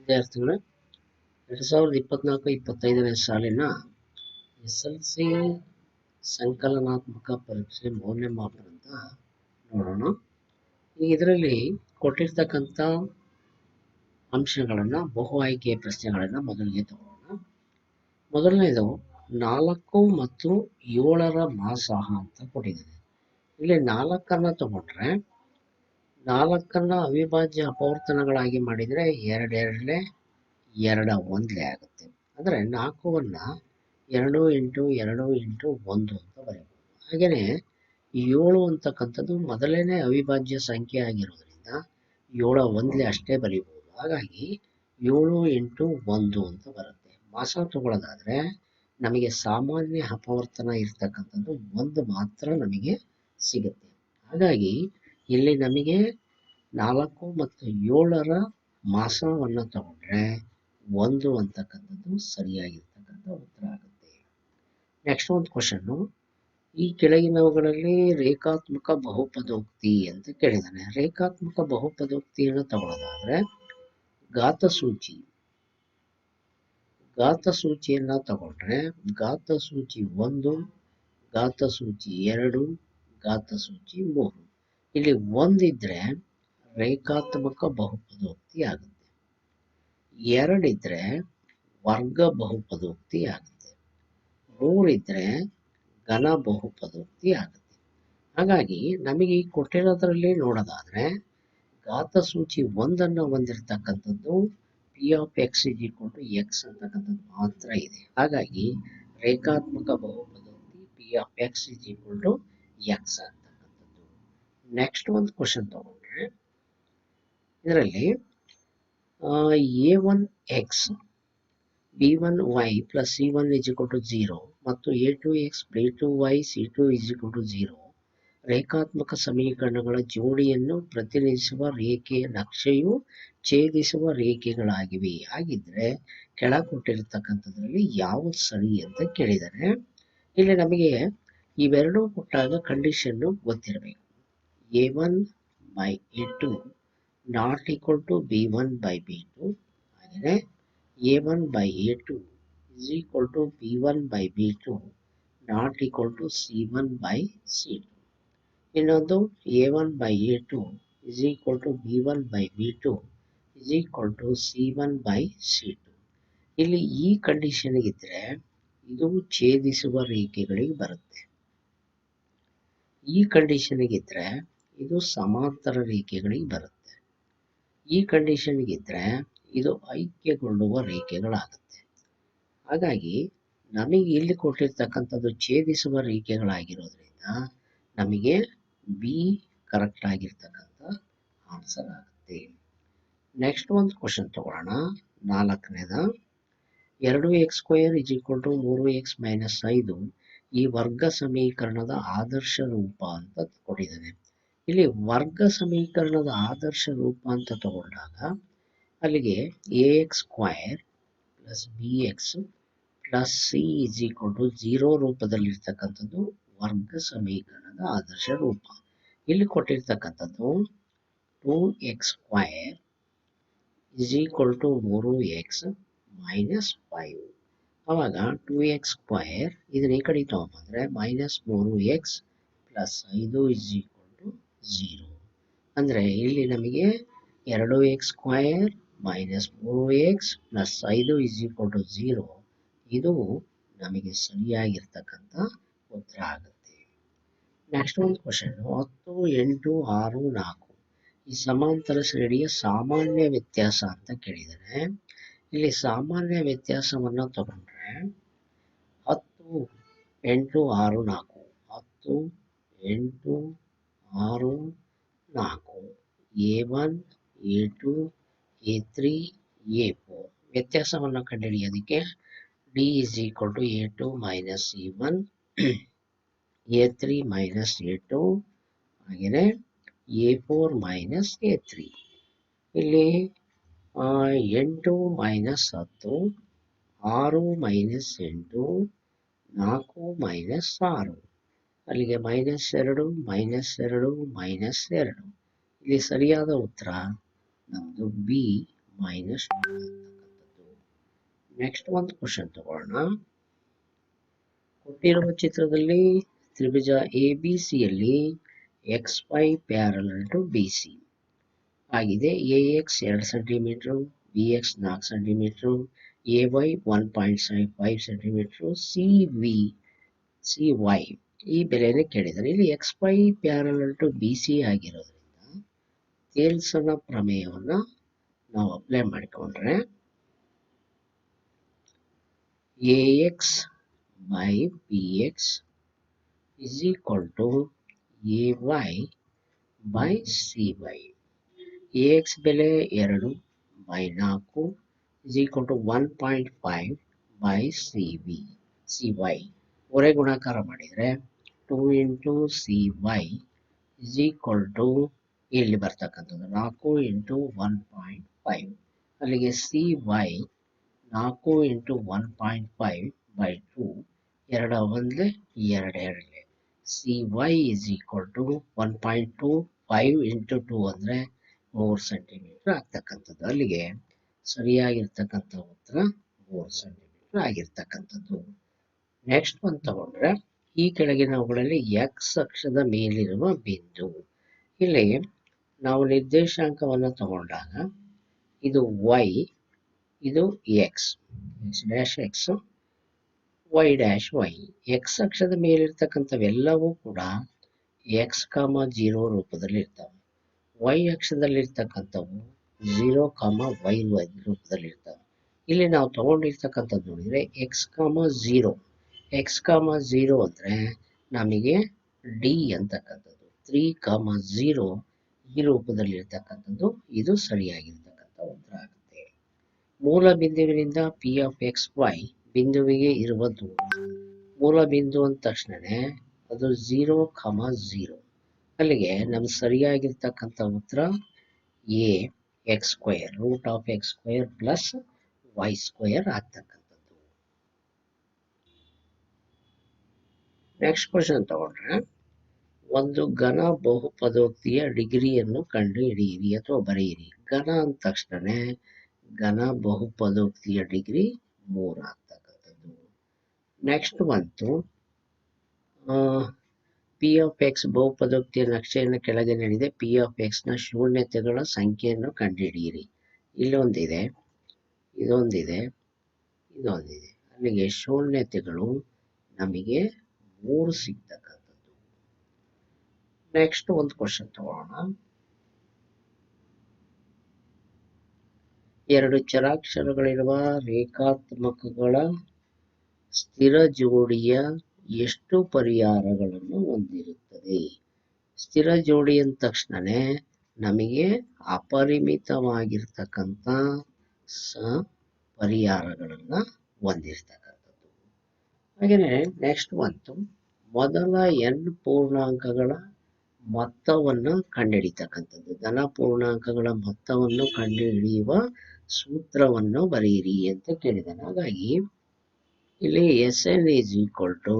ವಿದ್ಯಾರ್ಥಿಗಳೇ ಎರಡು ಸಾವಿರದ ಇಪ್ಪತ್ನಾಲ್ಕು, ಇಪ್ಪತ್ತೈದನೇ ಸಾಲಿನ ಎಸ್ ಎಲ್ ಸಿ ಸಂಕಲನಾತ್ಮಕ ಪರೀಕ್ಷೆ ಮೌಲ್ಯಮಾಪನ ಅಂತ ನೋಡೋಣ. ಇದರಲ್ಲಿ ಕೊಟ್ಟಿರ್ತಕ್ಕಂಥ ಅಂಶಗಳನ್ನು, ಬಹು ಆಯ್ಕೆಯ ಪ್ರಶ್ನೆಗಳನ್ನು ಮೊದಲಿಗೆ ತಗೊಳ್ಳೋಣ ಮೊದಲನೇದು, ನಾಲ್ಕು ಮತ್ತು ಏಳರ ಮಾಸಾಹ ಅಂತ ಕೊಟ್ಟಿದ್ದಾರೆ. ಇಲ್ಲಿ ನಾಲ್ಕನ್ನು ತಗೊಂಡ್ರೆ ನಾಲ್ಕನ್ನು ಅವಿಭಾಜ್ಯ ಅಪವರ್ತನಗಳಾಗಿ ಮಾಡಿದರೆ ಎರಡೆರಡಲೆ ಎರಡ ಒಂದಲೇ ಆಗುತ್ತೆ. ಅಂದರೆ ನಾಲ್ಕುವನ್ನು ಎರಡು ಇಂಟು ಎರಡು ಇಂಟು ಒಂದು ಅಂತ ಬರೆಯಬಹುದು ಹಾಗೆಯೇ ಏಳು ಅಂತಕ್ಕಂಥದ್ದು ಮೊದಲನೇ ಅವಿಭಾಜ್ಯ ಸಂಖ್ಯೆ ಆಗಿರೋದ್ರಿಂದ ಏಳ ಒಂದಲೇ ಅಷ್ಟೇ ಬರೀಬೋದು. ಹಾಗಾಗಿ ಏಳು ಇಂಟು ಒಂದು ಅಂತ ಬರುತ್ತೆ. ಮಾಸ ತಗೊಳ್ಳೋದಾದರೆ ನಮಗೆ ಸಾಮಾನ್ಯ ಅಪವರ್ತನ ಇರ್ತಕ್ಕಂಥದ್ದು ಒಂದು ಮಾತ್ರ ನಮಗೆ ಸಿಗುತ್ತೆ. ಹಾಗಾಗಿ ಇಲ್ಲಿ ನಮಗೆ ನಾಲ್ಕು ಮತ್ತು ಏಳರ ಮಾಸವನ್ನು ತಗೊಂಡ್ರೆ ಒಂದು ಅಂತಕ್ಕಂಥದ್ದು ಸರಿಯಾಗಿರ್ತಕ್ಕಂಥ ಉತ್ತರ ಆಗುತ್ತೆ. ನೆಕ್ಸ್ಟ್ ಒಂದು ಕ್ವಶನ್ನು ಈ ಕೆಳಗಿನವುಗಳಲ್ಲಿ ರೇಖಾತ್ಮಕ ಬಹುಪದೋಕ್ತಿ ಅಂತ ಕೇಳಿದ್ದಾನೆ. ರೇಖಾತ್ಮಕ ಬಹುಪದೋಕ್ತಿಯನ್ನು ತಗೊಳ್ಳೋದಾದರೆ ಘಾತಸೂಚಿ. ಘಾತಸೂಚಿಯನ್ನು ತಗೊಂಡ್ರೆ ಘಾತಸೂಚಿ ಒಂದು, ಘಾತಸೂಚಿ ಎರಡು, ಘಾತಸೂಚಿ ಮೂರು. ಇಲ್ಲಿ ಒಂದಿದ್ರೆ ರೇಖಾತ್ಮಕ ಬಹುಪದೋಕ್ತಿ ಆಗುತ್ತೆ. ಎರಡಿದ್ರೆ ವರ್ಗ ಬಹುಪದೋಕ್ತಿ ಆಗುತ್ತೆ. ಮೂರಿದ್ರೆ ಘನ ಬಹುಪದೋಕ್ತಿ ಆಗುತ್ತೆ. ಹಾಗಾಗಿ ನಮಗೆ ಈ ಕೊಟ್ಟಿರೋದ್ರಲ್ಲಿ ನೋಡೋದಾದ್ರೆ ಘಾತಸೂಚಿ ಒಂದನ್ನು ಹೊಂದಿರತಕ್ಕಂಥದ್ದು P of X is equal X ಅಂತಕ್ಕಂಥದ್ದು ಮಾತ್ರ ಇದೆ. ಹಾಗಾಗಿ ರೇಖಾತ್ಮಕ ಬಹುಪದೋಕ್ತಿ P of X is equal to X next ಒಂದು ಕ್ವಶನ್ ತಗೊಂಡ್ರೆ ಇದರಲ್ಲಿ A one X B one Y plus C one is equal to zero ಮತ್ತು A two X B two Y C two is equal to zero ರೇಖಾತ್ಮಕ ಸಮೀಕರಣಗಳ ಜೋಡಿಯನ್ನು ಪ್ರತಿನಿಧಿಸುವ ರೇಖೆಯ ನಕ್ಷೆಯು ಛೇದಿಸುವ ರೇಖೆಗಳಾಗಿವೆ. ಹಾಗಿದ್ರೆ ಕೆಳ ಕೊಟ್ಟಿರತಕ್ಕಂಥದ್ರಲ್ಲಿ ಯಾವುದು ಸರಿ ಅಂತ ಕೇಳಿದರೆ. ಇಲ್ಲಿ ನಮಗೆ ಇವೆರಡೂ ಕೊಟ್ಟಾಗ ಕಂಡೀಷನ್ನು ಗೊತ್ತಿರಬೇಕು. A one by A two not equal to B one by B two ಹಾಗೆಯೇ A one by A two is equal to B one by B two not equal to C one by C two ಇನ್ನೊಂದು A one by A two is equal to B one by B two is equal to C one by C two ಇಲ್ಲಿ ಈ ಕಂಡೀಷನ್ಗಿದ್ರೆ ಇದು ಛೇದಿಸುವ ರೇಖೆಗಳಿಗೆ ಬರುತ್ತೆ. ಈ ಕಂಡೀಷನ್ಗಿದ್ರೆ ಇದು ಸಮಾಂತರ ರೇಖೆಗಳಿಗೆ ಬರುತ್ತೆ. ಈ ಕಂಡೀಷನ್ಗಿದ್ದರೆ ಇದು ಐಕ್ಯಗೊಳ್ಳುವ ರೇಖೆಗಳಾಗುತ್ತೆ. ಹಾಗಾಗಿ ನಮಗೆ ಇಲ್ಲಿ ಕೊಟ್ಟಿರ್ತಕ್ಕಂಥದ್ದು ಛೇದಿಸುವ ರೇಖೆಗಳಾಗಿರೋದ್ರಿಂದ ನಮಗೆ ಬಿ ಕರೆಕ್ಟ್ ಆಗಿರ್ತಕ್ಕಂಥ ಆನ್ಸರ್ ಆಗುತ್ತೆ. ನೆಕ್ಸ್ಟ್ ಒಂದು ಕ್ವಶನ್ ತಗೊಳ್ಳೋಣ. ನಾಲ್ಕನೇದ, ಎರಡು X square is equal to ಮೂರು ಎಕ್ಸ್ ಮೈನಸ್ ಐದು ಈ ವರ್ಗ ಸಮೀಕರಣದ ಆದರ್ಶ ರೂಪ ಅಂತ ಕೊಟ್ಟಿದ್ದಾನೆ. ಇಲ್ಲಿ ವರ್ಗ ಸಮೀಕರಣದ ಆದರ್ಶ ರೂಪ ಅಂತ ತಗೊಂಡಾಗ ಅಲ್ಲಿಗೆ A X square plus B X plus C is equal to zero ರೂಪದಲ್ಲಿರ್ತಕ್ಕಂಥದ್ದು ವರ್ಗ ಸಮೀಕರಣದ ಆದರ್ಶ ರೂಪ. ಇಲ್ಲಿ ಕೊಟ್ಟಿರ್ತಕ್ಕಂಥದ್ದು two X square is equal to ಮೂರು ಎಕ್ಸ್ ಮೈನಸ್ ಫೈವ್ ಅವಾಗ ಟೂ ಎಕ್ಸ್ ಸ್ಕ್ವೈರ್ ಇದನ್ನ ಈ ಕಡೆ ತೊಗೊಂಬಂದ್ರೆ ಮೈನಸ್ ಮೂರು ಎಕ್ಸ್ ಪ್ಲಸ್ ಐದು ಇಸ್ ಝೀರೋ ಅಂದರೆ ಇಲ್ಲಿ ನಮಗೆ ಎರಡು ಎಕ್ಸ್ ಸ್ಕ್ವೈರ್ ಮೈನಸ್ ಮೂರು ಎಕ್ಸ್ ಪ್ಲಸ್ ಐದು ಇಸ್ ಈಕ್ವಲ್ ಟು ಝೀರೋ ಇದು ನಮಗೆ ಸರಿಯಾಗಿರ್ತಕ್ಕಂಥ ಉತ್ತರ ಆಗುತ್ತೆ. ನೆಕ್ಸ್ಟ್ ಒಂದು ಕ್ವಶನ್ ಹತ್ತು, ಎಂಟು, ಆರು, ನಾಲ್ಕು. ಈ ಸಮಾಂತರ ಶ್ರೇಣಿಯ ಸಾಮಾನ್ಯ ವ್ಯತ್ಯಾಸ ಅಂತ ಕೇಳಿದರೆ ಇಲ್ಲಿ ಸಾಮಾನ್ಯ ವ್ಯತ್ಯಾಸವನ್ನು ತಗೊಂಡ್ರೆ ಹತ್ತು, ಎಂಟು, ಆರು, ನಾಲ್ಕು. ಹತ್ತು, ಎಂಟು ಆರು ನಾಲ್ಕು A one A two A three A four. ವ್ಯತ್ಯಾಸವನ್ನು ಕಂಡುಹಿಡಿಯೋದಕ್ಕೆ D is equal to A two minus E one A three minus A two ಹಾಗೆಯೇ A four minus A three ಇಲ್ಲಿ ಎಂಟು ಮೈನಸ್ ಹತ್ತು, ಆರು ಮೈನಸ್ ಎಂಟು, ನಾಲ್ಕು ಮೈನಸ್ ಆರು. ಅಲ್ಲಿಗೆ ಮೈನಸ್ ಎರಡು ಮೈನಸ್ ಎರಡು ಮೈನಸ್ ಎರಡು. ಇಲ್ಲಿ ಸರಿಯಾದ ಉತ್ತರ ನಮ್ಮದು ಬಿ ಮೈನಸ್ ನೆಕ್ಸ್ಟ್ ಒಂದು ಕ್ವಶನ್ ತಗೊಳ್ಳೋಣ ಕೊಟ್ಟಿರುವ ಚಿತ್ರದಲ್ಲಿ ತ್ರಿಭುಜ ಎ ಬಿ ಸಿಯಲ್ಲಿ X Y parallel to B C ಆಗಿದೆ ಎ ಎಕ್ಸ್ ಎರಡು ಸೆಂಟಿಮೀಟ್ರು ಬಿ ಎಕ್ಸ್ ನಾಲ್ಕು centimetre A Y one point five centimetre C V C Y ಈ ಬೆಲೆಯನ್ನು ಕೇಳಿದ್ದಾರೆ. ಇಲ್ಲಿ X Y parallel to B C ಆಗಿರೋದ್ರಿಂದ ತೇಲ್ಸನ ಪ್ರಮೇಯವನ್ನು ನಾವು ಅಪ್ಲೈ ಮಾಡಿಕೊಂಡ್ರೆ A X by B X is equal to A Y by C Y A X ಬೆಲೆ ಎರಡು ಬೈ ನಾಲ್ಕು is equal to one point five by C V C Y ಹೊರೆ ಗುಣಾಕಾರ ಮಾಡಿದರೆ two into C Y is equal to ಇಲ್ಲಿ ಬರ್ತಕ್ಕಂಥದ್ದು ನಾಲ್ಕು into one point five. ಅಲ್ಲಿಗೆ ಸಿ ವೈ ನಾಲ್ಕು into one point five by two. ಎರಡು ಒಂದೇ ಎರಡು ಎರಡಲೇ. C Y is equal to one point two five into two ಅಂದರೆ ಮೂರು ಸೆಂಟಿಮೀಟ್ರ್ ಆಗ್ತಕ್ಕಂಥದ್ದು. ಅಲ್ಲಿಗೆ ಸರಿಯಾಗಿರ್ತಕ್ಕಂಥ ಉತ್ತರ ಮೂರು ಸೆಂಟಿಮೀಟ್ರ್ ಆಗಿರ್ತಕ್ಕಂಥದ್ದು. ನೆಕ್ಸ್ಟ್ ಒಂದು ತಗೊಂಡ್ರೆ, ಈ ಕೆಳಗಿನವುಗಳಲ್ಲಿ ಎಕ್ಸ್ ಅಕ್ಷದ ಮೇಲಿರುವ ಬಿಂದು. ಇಲ್ಲಿ ನಾವು ನಿರ್ದೇಶಾಂಕವನ್ನು ತಗೊಂಡಾಗ ಇದು ವೈ ಇದು X X dash X Y dash Y X ಅಕ್ಷದ ಮೇಲಿರ್ತಕ್ಕಂಥವೆಲ್ಲವೂ ಕೂಡ ಎಕ್ಸ್ ಕಾಮ ಜೀರೋ ರೂಪದಲ್ಲಿ ಇರ್ತವೆ ವೈ ಅಕ್ಷದಲ್ಲಿರ್ತಕ್ಕಂಥವು ಝೀರೋ ಕಾಮ ವೈ ರೂಪದಲ್ಲಿ ಇರ್ತವೆ ಇಲ್ಲಿ ನಾವು ತಗೊಂಡಿರ್ತಕ್ಕಂಥದ್ದು ನೋಡಿದರೆ ಎಕ್ಸ್ ಕಾಮ ಝೀರೋ ಎಕ್ಸ್ ಕಾಮ ಝೀರೋ ಅಂದರೆ ನಮಗೆ ಡಿ ಅಂತಕ್ಕಂಥದ್ದು. ತ್ರೀ ಕಾಮ ಝೀರೋ ಈ ರೂಪದಲ್ಲಿರ್ತಕ್ಕಂಥದ್ದು, ಇದು ಸರಿಯಾಗಿರ್ತಕ್ಕಂಥ ಉತ್ತರ ಆಗುತ್ತೆ. ಮೂಲ ಬಿಂದುವಿನಿಂದ ಪಿ ಆಫ್ ಎಕ್ಸ್ ವೈ ಬಿಂದುವಿಗೆ ಇರುವ ದೂರ. ಮೂಲ ಬಿಂದು ಅಂದ ತಕ್ಷಣವೇ ಅದು ಝೀರೋ ಕಾಮ ಝೀರೋ ಅಲ್ಲಿಗೆ ನಮ್ಗೆ ಸರಿಯಾಗಿರ್ತಕ್ಕಂಥ ಉತ್ತರ A X square root of X square plus Y square ಆಗ್ತಕ್ಕಂಥದ್ದು ನೆಕ್ಸ್ಟ್ ಕ್ವಶನ್ ತಗೊಂಡ್ರೆ ಒಂದು ಘನ ಬಹುಪದೋಕ್ತಿಯ ಡಿಗ್ರಿಯನ್ನು ಕಂಡು ಹಿಡಿಯಿರಿ ಅಥವಾ ಬರೆಯಿರಿ. ಘನ ಅಂದ ತಕ್ಷಣ ಘನ ಬಹುಪದೋಕ್ತಿಯ ಡಿಗ್ರಿ ಮೂರು ಆಗ್ತಕ್ಕಂಥದ್ದು ನೆಕ್ಸ್ಟ್ ಬಂತು. ಪಿ ಆಫ್ ಎಕ್ಸ್ ಬಹುಪದೋಕ್ತಿಯ ನಕ್ಷೆಯನ್ನು ಕೆಳಗೆ ನೀಡಿದೆ. ಪಿ ಆಫ್ ಎಕ್ಸ್ನ ಶೂನ್ಯತೆಗಳ ಸಂಖ್ಯೆಯನ್ನು ಕಂಡುಹಿಡಿಯಿರಿ. ಇಲ್ಲೊಂದಿದೆ, ಇದೊಂದಿದೆ ಇದೊಂದಿದೆ. ಅಲ್ಲಿಗೆ ಶೂನ್ಯತೆಗಳು ನಮಗೆ ಮೂರು ಸಿಗ್ತಕ್ಕಂಥದ್ದು ನೆಕ್ಸ್ಟ್ ಒಂದು ಕ್ವಶನ್ ತಗೋಣ ಎರಡು ಚರಾಕ್ಷರಗಳಿರುವ ರೇಖಾತ್ಮಕಗಳ ಸ್ಥಿರ ಜೋಡಿಯ ಎಷ್ಟು ಪರಿಹಾರಗಳನ್ನು ಹೊಂದಿರುತ್ತದೆ? ಸ್ಥಿರ ಜೋಡಿ ಅಂದ ತಕ್ಷಣನೇ ನಮಗೆ ಅಪರಿಮಿತವಾಗಿರ್ತಕ್ಕಂಥ ಸ ಪರಿಹಾರಗಳನ್ನು ಹೊಂದಿರ್ತಕ್ಕಂಥದ್ದು ಹಾಗೆಯೇ ನೆಕ್ಸ್ಟ್ ಬಂತು. ಮೊದಲ ಎನ್ ಪೂರ್ಣಾಂಕಗಳ ಮೊತ್ತವನ್ನು ಕಂಡುಹಿಡಿತಕ್ಕಂಥದ್ದು ಧನ ಪೂರ್ಣಾಂಕಗಳ ಮೊತ್ತವನ್ನು ಕಂಡುಹಿಡಿಯುವ ಸೂತ್ರವನ್ನು ಬರೆಯಿರಿ ಅಂತ ಕೇಳಿದ್ದಾನೆ ಹಾಗಾಗಿ ಇಲ್ಲಿ S N is equal to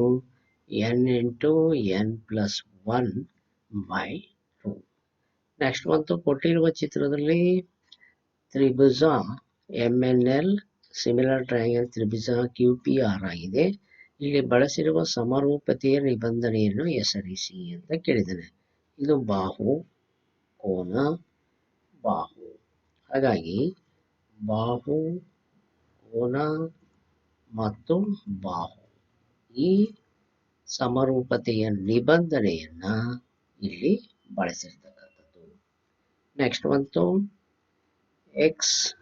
N into N plus one by two next ಬಂತು. ಕೊಟ್ಟಿರುವ ಚಿತ್ರದಲ್ಲಿ ತ್ರಿಭುಜ M N L similar triangle ತ್ರಿಭುಜ ಕ್ಯೂ ಪಿ ಆರ್ ಆಗಿದೆ. ಇಲ್ಲಿ ಬಳಸಿರುವ ಸಮರೂಪತೆಯ ನಿಬಂಧನೆಯನ್ನು ಹೆಸರಿಸಿ ಅಂತ ಕೇಳಿದ್ದಾನೆ. ಇದು ಬಾಹು, ಕೋನ, ಬಾಹು. ಹಾಗಾಗಿ ಬಾಹು, ಕೋನ ಮತ್ತು ಬಾಹು. ಈ ಸಮರೂಪತೆಯ ನಿಬಂಧನೆಯನ್ನ ಇಲ್ಲಿ ಬಳಸಿರ್ತಕ್ಕಂಥದ್ದು. ನೆಕ್ಸ್ಟ್ ಬಂತು X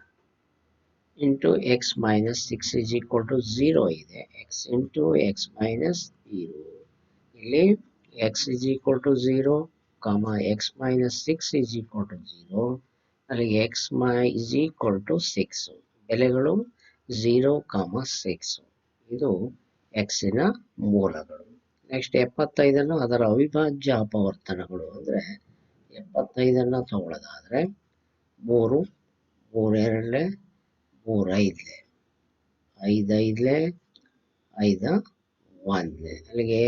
into X minus six is equal to zero ಇದೆ. X into X minus zero ಇಲ್ಲಿ X is equal to zero comma X minus six is equal to zero ಅಲ್ಲಿ X my is equal to six ಬೆಲೆಗಳು zero comma six ಇದು ಎಕ್ಸಿನ ಮೂಲಗಳು. Next ಎಪ್ಪತ್ತೈದನ್ನು ಅದರ ಅವಿಭಾಜ್ಯ ಅಪವರ್ತನಗಳು ಅಂದರೆ ಎಪ್ಪತ್ತೈದನ್ನು ತಗೊಳ್ಳೋದಾದರೆ ಮೂರು ಮೂರೆರಡಲೆ ಮೂರು ಐದ್ಲೆ ಐದು ಐದ್ಲೆ? ಐದು, ಒಂದ್ಲೆ. ಅಲ್ಲಿಗೆ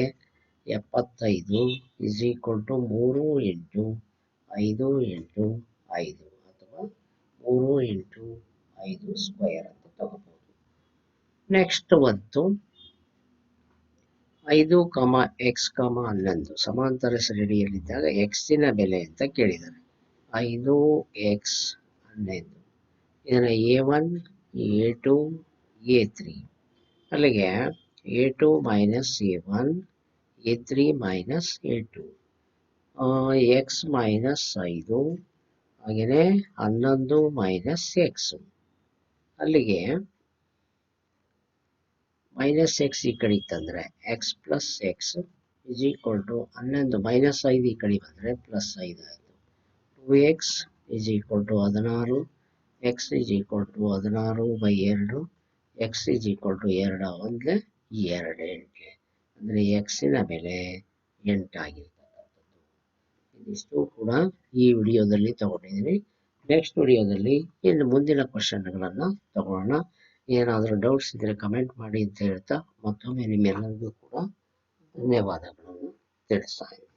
ಎಪ್ಪತ್ತೈದು ಇಸ್ ಈಕ್ವಲ್ ಟು ಮೂರು ಎಂಟು ಐದು ಎಂಟು ಐದು ಅಥವಾ ಮೂರು ಎಂಟು ಐದು ಸ್ಕ್ವೇರ್ ಅಂತ ತಗೋಬೋದು. ನೆಕ್ಸ್ಟ್ ಒಂದು ಐದು ಕಮ ಎಕ್ಸ್ ಕಮ ಹನ್ನೊಂದು. ಸಮಾಂತರ ಶ್ರೇಣಿಯಲ್ಲಿದ್ದಾಗ ಎಕ್ಸಿನ ಬೆಲೆ ಅಂತ ಕೇಳಿದ್ದಾರೆ. ಐದು ಎಕ್ಸ್ ಹನ್ನೊಂದು ಇದನ್ನು A one A two A three ಅಲ್ಲಿಗೆ A two minus A one A three minus A two X minus ಐದು, ಹಾಗೆಯೇ ಹನ್ನೊಂದು ಮೈನಸ್ ಎಕ್ಸ್ ಅಲ್ಲಿಗೆ ಮೈನಸ್ ಎಕ್ಸ್ ಈ ಕಡೆ ತಂದರೆ X plus X is equal to ಹನ್ನೊಂದು ಮೈನಸ್ ಐದು ಈ ಕಡೆ ಬಂದರೆ ಪ್ಲಸ್ ಐದು ಆಯಿತು. Two X is equal to ಹದಿನಾರು. ಎಕ್ಸ್ ಇಸ್ ಈಕ್ವಲ್ ಟು ಹದಿನಾರು ಬೈ ಎರಡು ಎಕ್ಸ್ ಇಸ್ ಈಕ್ವಲ್ ಟು ಎರಡು ಒಂದಲೇ ಎರಡು ಎಂಟು. ಅಂದರೆ ಎಕ್ಸಿನ ಬೆಲೆ ಎಂಟಾಗಿರ್ತಕ್ಕಂಥದ್ದು ಇದಿಷ್ಟು ಕೂಡ ಈ ವಿಡಿಯೋದಲ್ಲಿ ತಗೊಂಡಿದ್ದೀನಿ. ನೆಕ್ಸ್ಟ್ ವಿಡಿಯೋದಲ್ಲಿ ಇನ್ನು ಮುಂದಿನ ಕ್ವಶನ್ಗಳನ್ನು ತಗೊಳ್ಳೋಣ ಏನಾದರೂ ಡೌಟ್ಸ್ ಇದ್ದರೆ ಕಮೆಂಟ್ ಮಾಡಿ ಅಂತ ಹೇಳ್ತಾ ಮತ್ತೊಮ್ಮೆ ನಿಮ್ಮೆಲ್ಲರಿಗೂ ಕೂಡ ಧನ್ಯವಾದಗಳನ್ನು ತಿಳಿಸ್ತಾ ಇದ್ದೀನಿ.